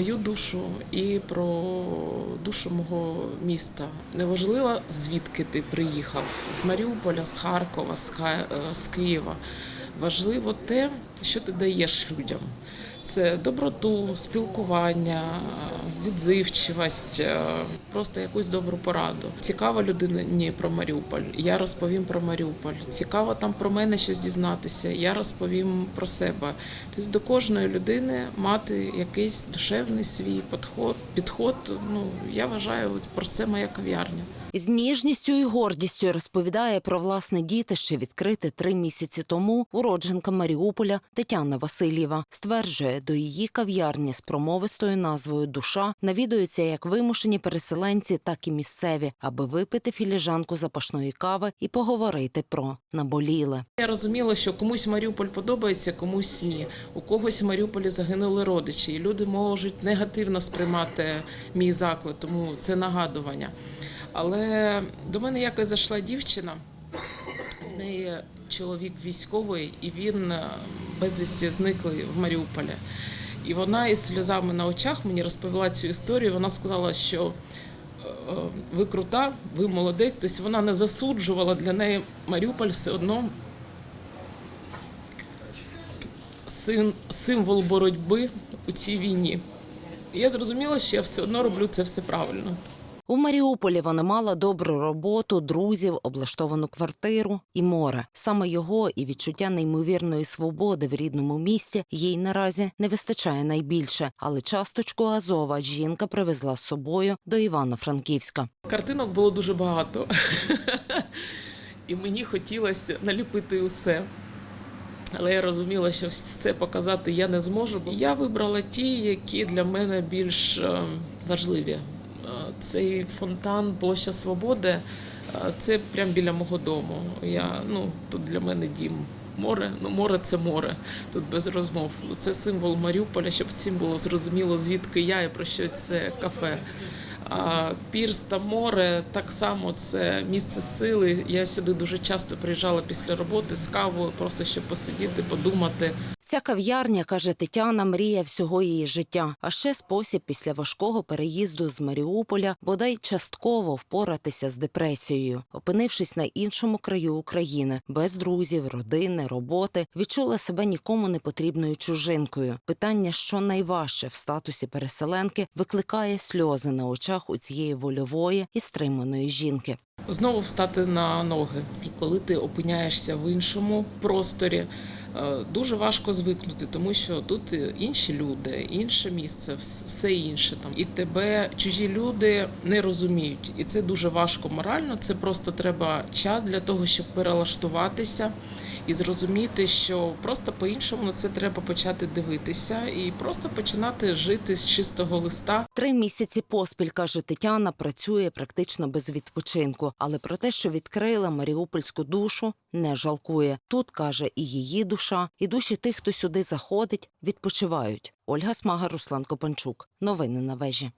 мою душу і про душу мого міста. Неважливо, звідки ти приїхав з Маріуполя, з Харкова, з, е, Києва. Важливо те, що ти даєш людям. Це доброту, спілкування, відзивчивість, е, просто якусь добру пораду. Цікаво людині про Маріуполь. Я розповім про Маріуполь. Цікаво там про мене щось дізнатися. Я розповім про себе. Тобто до кожної людини мати якийсь душевний свій підход. Підход. Ну я вважаю, про це моя кав'ярня. З ніжністю і гордістю розповідає про власне дітище, відкрите три місяці тому уродженка Маріуполя Тетяна Васильєва. Стверджує, до її кав'ярні з промовистою назвою Душа навідуються як вимушені переселенці, так і місцеві, аби випити філіжанку запашної кави і поговорити про наболіле. Я розуміла, що комусь Маріуполь подобається, комусь ні. У когось в Маріуполі загинули родичі, і люди можуть негативно сприймати мій заклад, тому це нагадування. Але до мене якось зайшла дівчина, в неї чоловік військовий, і він е, безвісті зниклий в Маріуполі. І вона із сльозами на очах мені розповіла цю історію. Вона сказала, що е, ви крута, ви молодець. Тобто вона не засуджувала для неї Маріуполь все одно символ боротьби у цій війні. І я зрозуміла, що я все одно роблю це все правильно. У Маріуполі вона мала добру роботу, друзів, облаштовану квартиру і море. Саме його і відчуття неймовірної свободи в рідному місті їй наразі не вистачає найбільше, але часточку Азова жінка привезла з собою до Івано-Франківська. Картинок було дуже багато. І мені хотілося наліпити усе. Але я розуміла, що все показати я не зможу. Я вибрала ті, які для мене більш е, важливі. Цей фонтан Площа Свободи е, це прямо біля мого дому. Я, ну, тут для мене дім. Море, ну море це море. Тут без розмов. Це символ Маріуполя, щоб всім було зрозуміло, звідки я і про що це кафе. А пірс та море так само це місце сили. Я сюди дуже часто приїжджала після роботи з кавою, просто щоб посидіти, подумати. Ця кав'ярня, каже Тетяна, мрія всього її життя, а ще спосіб після важкого переїзду з Маріуполя бодай частково впоратися з депресією. Опинившись на іншому краю України, без друзів, родини, роботи, відчула себе нікому не потрібною чужинкою. Питання, що найважче в статусі переселенки, викликає сльози на очах у цієї вольової і стриманої жінки. Знову встати на ноги. І коли ти опиняєшся в іншому просторі, е, дуже важко звикнути, тому що тут інші люди, інше місце, все інше там. І тебе чужі люди не розуміють. І це дуже важко морально. Це просто треба час для того, щоб перелаштуватися. І зрозуміти, що просто по-іншому на це треба почати дивитися і просто починати жити з чистого листа, Три місяці поспіль, каже Тетяна, працює практично без відпочинку, але про те, що відкрила маріупольську душу, не жалкує. Тут каже і її душа, і душі тих, хто сюди заходить, відпочивають. Ольга Смага, Руслан Копанчук. Новини на вежі.